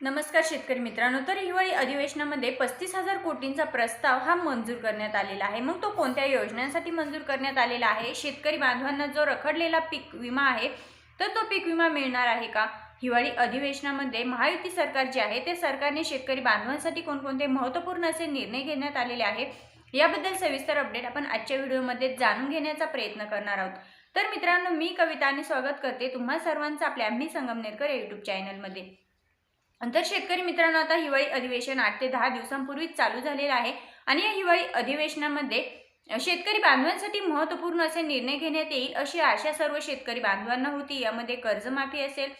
नमस्कार शेतकरी मित्रांनो तर हिवाळी अधिवेशनामध्ये पस्तीस हजार कोटींचा प्रस्ताव हा मंजूर करण्यात आलेला आहे. मग तो कोणत्या योजनांसाठी मंजूर करण्यात आलेला आहे? शेतकरी बांधवांना जो रखडलेला पीक विमा आहे तर तो पीक विमा मिळणार आहे का? हिवाळी अधिवेशनामध्ये महायुती सरकार जे आहे ते सरकारने शेतकरी बांधवांसाठी कोणकोणते महत्त्वपूर्ण असे निर्णय घेण्यात आलेले आहे याबद्दल सविस्तर अपडेट आपण आजच्या व्हिडिओमध्ये जाणून घेण्याचा प्रयत्न करणार आहोत. तर मित्रांनो मी कविताने स्वागत करते तुम्हा सर्वांचं आपल्या आम्ही संगमनेरकर यूट्यूब चॅनलमध्ये तर शेतकरी मित्रांनो आता हिवाळी अधिवेशन आठ ते दहा दिवसांपूर्वीच चालू झालेलं आहे आणि या हिवाळी अधिवेशनामध्ये शेतकरी बांधवांसाठी महत्त्वपूर्ण असे निर्णय घेण्यात येईल अशी आशा सर्व शेतकरी बांधवांना होती. यामध्ये कर्जमाफी असेल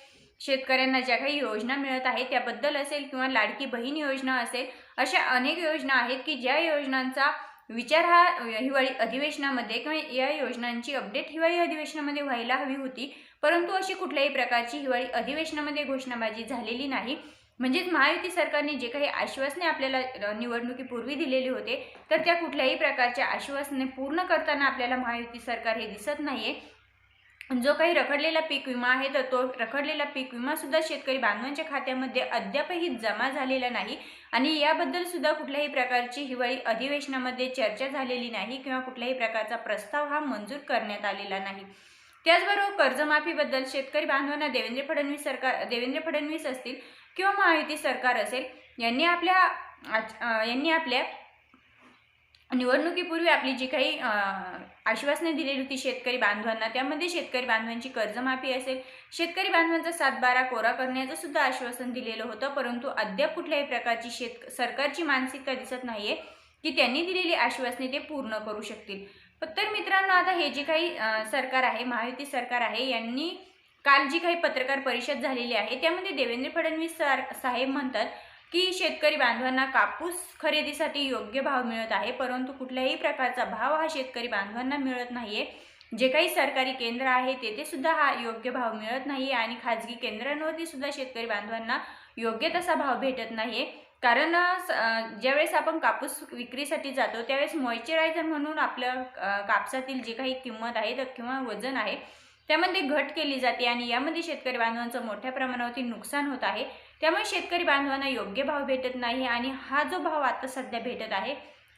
शेतकऱ्यांना ज्या काही योजना मिळत आहेत त्याबद्दल असेल किंवा लाडकी बहीण योजना असेल अशा अनेक योजना आहेत की ज्या योजनांचा विचार हा हिवाळी अधिवेशनामध्ये किंवा या योजनांची अपडेट हिवाळी अधिवेशनामध्ये व्हायला हवी होती. परंतु अशी कुठल्याही प्रकारची हिवाळी अधिवेशनामध्ये घोषणाबाजी झालेली नाही. म्हणजेच महायुती सरकारने जे काही आश्वासने आपल्याला निवडणुकीपूर्वी दिलेले होते तर त्या कुठल्याही प्रकारच्या आश्वासने पूर्ण करताना आपल्याला महायुती सरकार हे दिसत नाहीये. जो काही रखडलेला पीक विमा आहे तर तो रखडलेला पीक विमासुद्धा शेतकरी बांधवांच्या खात्यामध्ये अद्यापही जमा झालेला नाही. आणि याबद्दल सुद्धा कुठल्याही प्रकारची हिवाळी अधिवेशनामध्ये चर्चा झालेली नाही किंवा कुठल्याही प्रकारचा प्रस्ताव हा मंजूर करण्यात आलेला नाही. त्याचबरोबर कर्जमाफीबद्दल शेतकरी बांधवांना देवेंद्र फडणवीस सरकार देवेंद्र फडणवीस असतील किंवा महायुती सरकार असेल यांनी आपल्या आज- यांनी आपल्या निवडणुकीपूर्वी आपली जी काही आश्वासने दिलेली होती शेतकरी बांधवांना त्यामध्ये शेतकरी बांधवांची कर्जमाफी असेल शेतकरी बांधवांचा सातबारा कोरा करण्याचं सुद्धा आश्वासन दिलेलं होतं परंतु अद्याप कुठल्याही प्रकारची शेत सरकारची मानसिकता दिसत नाहीये की त्यांनी दिलेली आश्वासने ते पूर्ण करू शकतील. तर मित्रांनो आता हे जे काही सरकार आहे महायुती सरकार आहे यांनी काल जी काही पत्रकार परिषद झालेली आहे त्यामध्ये देवेंद्र फडणवीस सर साहेब म्हणतात की शेतकरी बांधवांना कापूस खरेदीसाठी योग्य भाव मिळत आहे परंतु कुठल्याही प्रकारचा भाव हा शेतकरी बांधवांना मिळत नाहीये. जे काही सरकारी केंद्र आहे तेथे सुद्धा हा योग्य भाव मिळत नाही आणि खाजगी केंद्रांवरती सुद्धा शेतकरी बांधवांना योग्य तसा भाव भेटत नाहीये. कारण स- ज्यावेळेस आपण कापूस विक्रीसाठी जातो त्यावेळेस मॉइश्चरायझर म्हणून आपलं कापसातील जे काही किंमत आहे तर किंवा वजन आहे त्यामध्ये घट केली जाते आणि यामध्ये शेतकरी बांधवांचं मोठ्या प्रमाणावरती नुकसान होत आहे. त्यामुळे शेतकरी बांधवांना योग्य भाव भेटत नाही आणि हा जो भाव आता सध्या भेटत आहे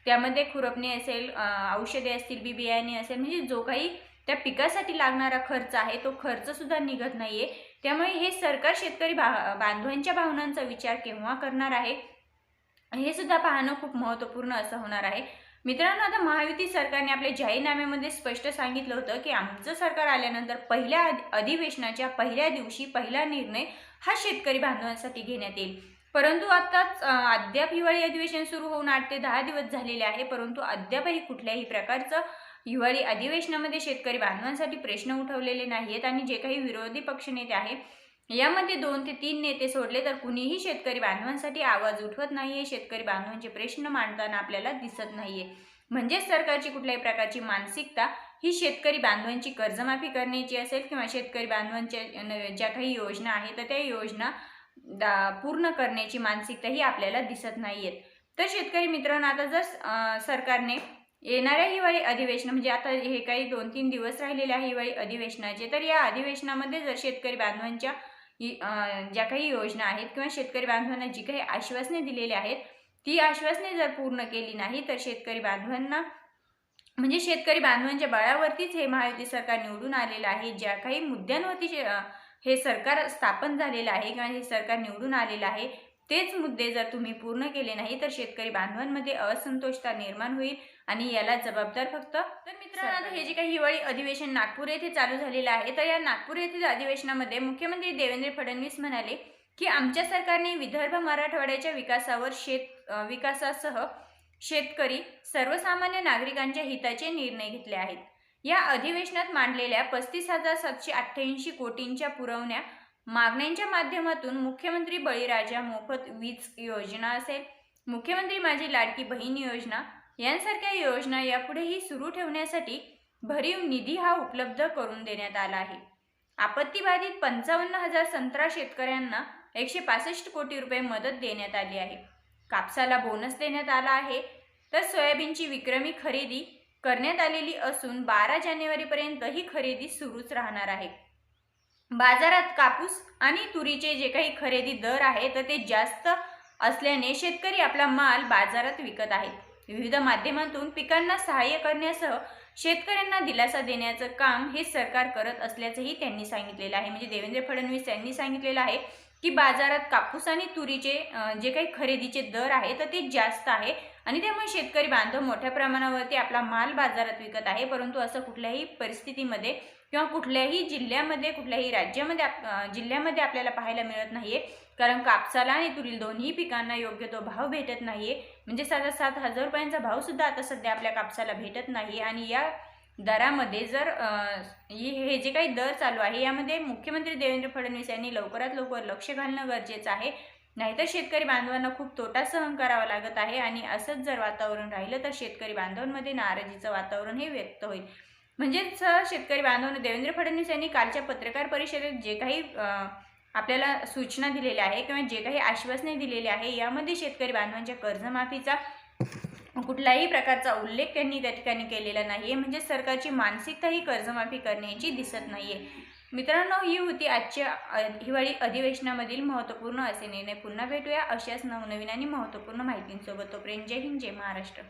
त्यामध्ये खुरपणी असेल औषधे असतील बी बियाणे असेल म्हणजे जो काही त्या पिकासाठी लागणारा खर्च आहे तो खर्चसुद्धा निघत नाही आहे त्यामुळे हे सरकार शेतकरी बा बांधवांच्या भावनांचा विचार केव्हा करणार आहे हे सुद्धा पाहणं खूप महत्त्वपूर्ण असं होणार आहे. मित्रांनो आता महायुती सरकारने आपल्या जाहीरनाम्यामध्ये स्पष्ट सांगितलं होतं की आमचं सरकार आल्यानंतर पहिल्या अधिवेशनाच्या पहिल्या दिवशी पहिला निर्णय हा शेतकरी बांधवांसाठी घेण्यात येईल. परंतु आत्ताच अद्याप हिवाळी अधिवेशन सुरू होऊन आठ ते दहा दिवस झालेले आहे. परंतु अद्यापही कुठल्याही प्रकारचं हिवाळी अधिवेशनामध्ये शेतकरी बांधवांसाठी प्रश्न उठवलेले नाही आहेत आणि जे काही विरोधी पक्षनेते आहे यामध्ये दोन ते तीन नेते सोडले तर कुणीही शेतकरी बांधवांसाठी आवाज उठवत नाहीये. शेतकरी बांधवांचे प्रश्न मांडताना आपल्याला दिसत नाहीये. म्हणजेच सरकारची कुठल्याही प्रकारची मानसिकता ही शेतकरी बांधवांची कर्जमाफी करण्याची असेल किंवा शेतकरी बांधवांच्या न- ज्या काही योजना आहेत तर त्या योजना दा- पूर्ण करण्याची मानसिकता ही आपल्याला दिसत नाहीयेत तर शेतकरी मित्रांनो आता जर सरकारने येणाऱ्या हिवाळी अधिवेशन म्हणजे आता हे काही दोन तीन दिवस राहिलेले आहे हिवाळी अधिवेशनाचे तर या अधिवेशनामध्ये जर शेतकरी बांधवांच्या ज्या काही योजना आहेत किंवा शेतकरी बांधवांना जी काही आश्वासने दिलेली आहेत ती आश्वासने जर पूर्ण केली नाही तर शेतकरी बांधवांना म्हणजे शेतकरी बांधवांच्या बळावरतीच हे महायुती सरकार निवडून आलेलं आहे. ज्या काही मुद्द्यांवरती हे सरकार स्थापन झालेलं आहे किंवा हे सरकार निवडून आलेलं आहे तेच मुद्दे जर तुम्ही पूर्ण केले नाही तर शेतकरी बांधवांमध्ये असंतोषता निर्माण होईल आणि याला जबाबदार फक्त तर मित्रांनो हे जे काही हिवाळी अधिवेशन नागपूर येथे चालू झालेलं आहे तर या नागपूर येथील अधिवेशनामध्ये मुख्यमंत्री देवेंद्र फडणवीस म्हणाले की आमच्या सरकारने विदर्भ मराठवाड्याच्या विकासावर शेत विकासासह शेतकरी सर्वसामान्य नागरिकांच्या हिताचे निर्णय घेतले आहेत. या अधिवेशनात मांडलेल्या पस्तीस हजार सातशे अठ्ठ्याऐंशी कोटींच्या पुरवण्या मागण्यांच्या माध्यमातून मुख्यमंत्री बळीराजा मोफत वीज योजना असेल मुख्यमंत्री माझी लाडकी बहीण योजना यांसारख्या योजना यापुढेही सुरू ठेवण्यासाठी भरीव निधी हा उपलब्ध करून देण्यात आला आहे. आपत्तीबाधित पंचावन्न हजार संत्रा शेतकऱ्यांना एकशे पासष्ट कोटी रुपये मदत देण्यात आली आहे. कापसाला बोनस देण्यात आला आहे. तर सोयाबीनची विक्रमी खरेदी करण्यात आलेली असून बारा जानेवारीपर्यंत ही खरेदी सुरूच राहणार आहे. बाजारात कापूस आणि तुरीचे जे काही खरेदी दर आहे तर ते जास्त असल्याने शेतकरी आपला माल बाजारात विकत आहेत. विविध माध्यमातून पिकांना सहाय्य करण्यासह शेतकऱ्यांना दिलासा देण्याचं काम हे सरकार करत असल्याचंही त्यांनी सांगितलेलं आहे. म्हणजे देवेंद्र फडणवीस यांनी सांगितलेलं आहे की बाजारात कापूस आणि तुरीचे जे काही खरेदीचे दर आहे तर ते जास्त आहे. आणि त्यामुळे शेतकरी बांधव मोठ्या प्रमाणावरती आपला माल बाजारात विकत आहे. परंतु असं कुठल्याही परिस्थितीमध्ये किंवा कुठल्याही जिल्ह्यामध्ये कुठल्याही राज्यामध्ये आप- जिल्ह्यामध्ये आपल्याला पाहायला मिळत नाहीये. कारण कापसाला आणि तुरील दोन्ही पिकांना योग्य तो भाव भेटत नाहीये. म्हणजे साधा सात हजार रुपयांचा भावसुद्धा आता सध्या आपल्या कापसाला भेटत नाही आणि या दरामध्ये जर हे जे काही दर चालू आहे यामध्ये मुख्यमंत्री देवेंद्र फडणवीस यांनी लवकरात लवकर लक्ष घालणं गरजेचं आहे. नाहीतर शेतकरी बांधवांना खूप तोटा सहन करावा लागत आहे आणि असंच जर वातावरण राहिलं तर शेतकरी बांधवांमध्ये नाराजीचं वातावरण हे व्यक्त होईल. म्हणजेच शेतकरी बांधवांना देवेंद्र फडणवीस यांनी कालच्या पत्रकार परिषदेत जे काही आपल्याला सूचना दिलेल्या आहे किंवा जे काही आश्वासने दिलेली आहे यामध्ये शेतकरी बांधवांच्या कर्जमाफीचा कुठल्याही प्रकारचा उल्लेख त्यांनी त्या ठिकाणी केलेला नाही आहे म्हणजे सरकारची मानसिकता ही कर्जमाफी करण्याची दिसत नाही आहे मित्रांनो ही होती आजच्या हिवाळी अधिवेशनामधील महत्त्वपूर्ण असे निर्णय. पुन्हा भेटूया अशाच नवनवीन आणि महत्त्वपूर्ण माहितींसोबत. तोपर्यंत जय हिंद जय महाराष्ट्र.